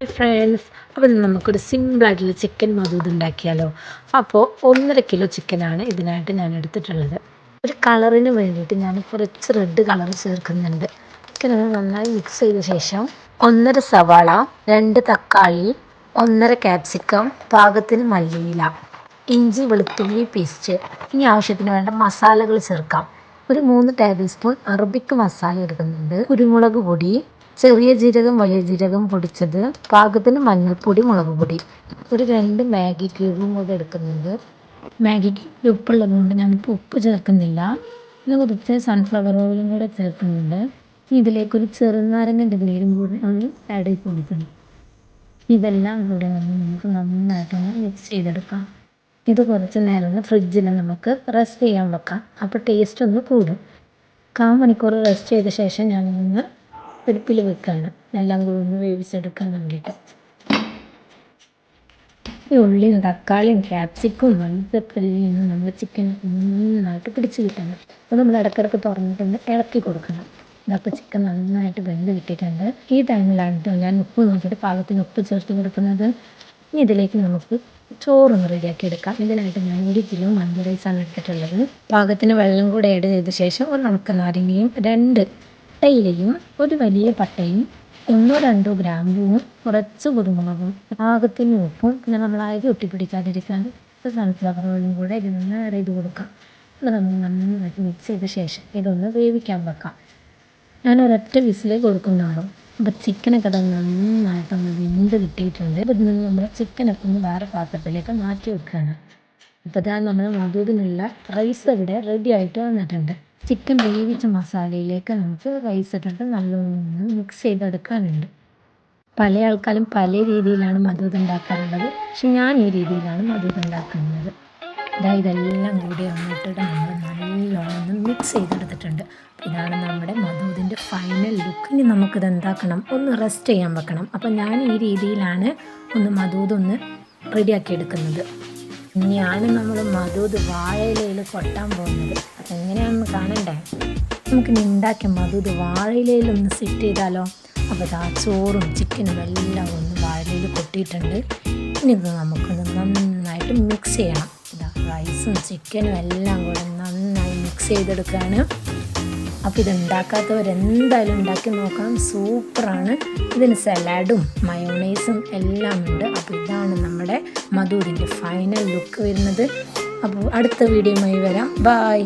Friends അപ്പോൾ നമുക്കൊരു സിമ്പിളായിട്ടുള്ള ചിക്കൻ മധൂത് ഉണ്ടാക്കിയാലോ അപ്പോൾ ഒന്നര കിലോ ചിക്കനാണ് ഇതിനായിട്ട് ഞാൻ എടുത്തിട്ടുള്ളത്. ഒരു കളറിന് വേണ്ടിയിട്ട് ഞാൻ കുറച്ച് റെഡ് കളർ ചേർക്കുന്നുണ്ട്. ചിക്കൻ നന്നായി മിക്സ് ചെയ്ത ശേഷം ഒന്നര സവാള രണ്ട് തക്കാളി ഒന്നര ക്യാപ്സിക്കം പാകത്തിന് മല്ലിയില ഇഞ്ചി വെളുത്തുള്ളി പേസ്റ്റ് ഇനി ആവശ്യത്തിന് വേണ്ട മസാലകൾ ചേർക്കാം. ഒരു മൂന്ന് ടേബിൾ സ്പൂൺ അറബിക്ക് മസാല എടുക്കുന്നുണ്ട്. കുരുമുളക് പൊടി ചെറിയ ജീരകം വലിയ ജീരകം പൊടിച്ചത് പാകത്തിന് മഞ്ഞൾപ്പൊടി മുളക് പൊടി. ഒരു രണ്ട് മാഗി ക്യൂബും കൂടെ എടുക്കുന്നുണ്ട്. മാഗി ക്യൂബ് ഉപ്പുള്ളത് കൊണ്ട് ഞാനിപ്പോൾ ഉപ്പ് ചേർക്കുന്നില്ല. പിന്നെ കുറച്ച് സൺഫ്ലവർ ഓയിലും കൂടെ ചേർക്കുന്നുണ്ട്. ഇതിലേക്കൊരു ചെറുനാരങ്ങന്റെ നീരും കൂടി ഒന്ന് ആഡ് ചെയ്ത് കൊടുക്കുന്നു ഇതെല്ലാം കൂടെ നമുക്ക് നന്നായിട്ടൊന്ന് മിക്സ് ചെയ്തെടുക്കാം. ഇത് കുറച്ച് നേരം ഒന്ന് ഫ്രിഡ്ജിൽ നമുക്ക് റെസ്റ്റ് ചെയ്യാൻ വെക്കാം. അപ്പോൾ ടേസ്റ്റ് ഒന്ന് കൂടും. കാൽ മണിക്കൂർ റെസ്റ്റ് ചെയ്ത ശേഷം ഞാനൊന്ന് അടുപ്പിൽ വെക്കുകയാണ് എല്ലാം കൂടി ഒന്ന് വേവിച്ചെടുക്കാൻ വേണ്ടിയിട്ട്. ഈ ഉള്ളിയും തക്കാളിയും ക്യാപ്സിക്കും മല്ലിച്ചപ്പെല്ലാം നമ്മൾ ചിക്കൻ നന്നായിട്ട് പിടിച്ച് കിട്ടണം. അപ്പോൾ നമ്മൾ ഇടയ്ക്കിടയ്ക്ക് തുറന്നിട്ടൊന്ന് ഇളക്കി കൊടുക്കണം. ഇതപ്പോൾ ചിക്കൻ നന്നായിട്ട് വെന്ത് കിട്ടിയിട്ടുണ്ട്. ഈ ടൈമിലാണ് കേട്ടോ ഞാൻ ഉപ്പ് നോക്കിയിട്ട് പാകത്തിന് ഉപ്പ് ചേർത്ത് കൊടുക്കുന്നത്. ഇനി ഇതിലേക്ക് നമുക്ക് ചോറൊന്ന് റെഡിയാക്കി എടുക്കാം. ഇതിനായിട്ട് ഞാൻ ഒരു കിലോ മന്തി റൈസാണ് എടുത്തിട്ടുള്ളത്. പാകത്തിന് വെള്ളം കൂടെ ആഡ് ചെയ്ത ശേഷം ഒരു ഉണക്ക നാരങ്ങയും രണ്ട് ഇലയും ഒരു വലിയ പട്ടയും ഒന്നോ രണ്ടോ ഗ്രാമ്പൂവും കുറച്ച് കുരുമുളകും പാകത്തിന് ഉപ്പും പിന്നെ നമ്മളായത് ഒട്ടിപ്പിടിക്കാതിരിക്കാൻ സൺഫ്ലവർ ഓയിലും കൂടെ ഇത് ആഡ് ചെയ്ത് കൊടുക്കാം. നമ്മൾ നന്നായിട്ട് മിക്സ് ചെയ്ത ശേഷം ഇതൊന്ന് വേവിക്കാൻ വെക്കാം. ഞാൻ ഒരൊറ്റ വിസിലേ കൊടുക്കുന്നുള്ളൂ. അപ്പോൾ ചിക്കനൊക്കെ അത് നന്നായിട്ടൊന്ന് വെന്ത് കിട്ടിയിട്ടുണ്ട്. അപ്പം ഇതിൽ നമ്മൾ ചിക്കനൊക്കെ ഒന്ന് വേറെ പാത്രത്തിലേക്ക് മാറ്റി വെക്കുകയാണ്. അപ്പം ഇതാ നമ്മൾ മധുവിനുള്ള റൈസ് ഇവിടെ റെഡി ആയിട്ട് വന്നിട്ടുണ്ട്. ചിക്കൻ വേവിച്ച മസാലയിലേക്ക് നമുക്ക് റൈസ് ഇട്ടിട്ട് നല്ലോണം മിക്സ് ചെയ്തെടുക്കാനുണ്ട്. പല ആൾക്കാരും പല രീതിയിലാണ് മധുത് ഉണ്ടാക്കാറുള്ളത്. പക്ഷെ ഞാൻ ഈ രീതിയിലാണ് മധുത് ഉണ്ടാക്കുന്നത്. ഇതാ ഇതെല്ലാം കൂടി വന്നിട്ട് നമ്മൾ നല്ലോണം മിക്സ് ചെയ്തെടുത്തിട്ടുണ്ട്. ഇതാണ് നമ്മുടെ മധുതിന്റെ ഫൈനൽ ലുക്ക് ഇനി നമുക്കിത് എന്താക്കണം? ഒന്ന് റെസ്റ്റ് ചെയ്യാൻ വെക്കണം. അപ്പം ഞാൻ ഈ രീതിയിലാണ് ഒന്ന് മധുത് ഒന്ന് റെഡിയാക്കി എടുക്കുന്നത്. ഇനിയാണ് നമ്മൾ മധുത് വാഴയിലയിൽ കൊട്ടാൻ പോകുന്നത്. അതെങ്ങനെയാണെന്ന് കാണണ്ടേ? നമുക്ക് ഇനി ഉണ്ടാക്കിയ മധുത് വാഴയിലയിൽ ഒന്ന് സെറ്റ് ചെയ്താലോ? അപ്പോൾ ആ ചോറും ചിക്കനും എല്ലാം ഒന്ന് വാഴയിലയിൽ കൊട്ടിയിട്ടുണ്ട്. ഇനി ഇത് നമുക്കൊന്ന് നന്നായിട്ട് മിക്സ് ചെയ്യണം. ഇതാ റൈസും ചിക്കനും എല്ലാം കൂടെ നന്നായി മിക്സ് ചെയ്തെടുക്കുകയാണ് അപ്പോൾ ഇതുണ്ടാക്കാത്തവരെന്തായാലും ഉണ്ടാക്കി നോക്കാം. സൂപ്പറാണ്. ഇതിന് സലാഡും മയോണൈസും എല്ലാം ഉണ്ട് അപ്പോൾ ഇതാണ് നമ്മുടെ മധുവിന്റെ ഫൈനൽ ലുക്ക് വരുന്നത്. അപ്പോൾ അടുത്ത വീഡിയോയുമായി വരാം. ബായ്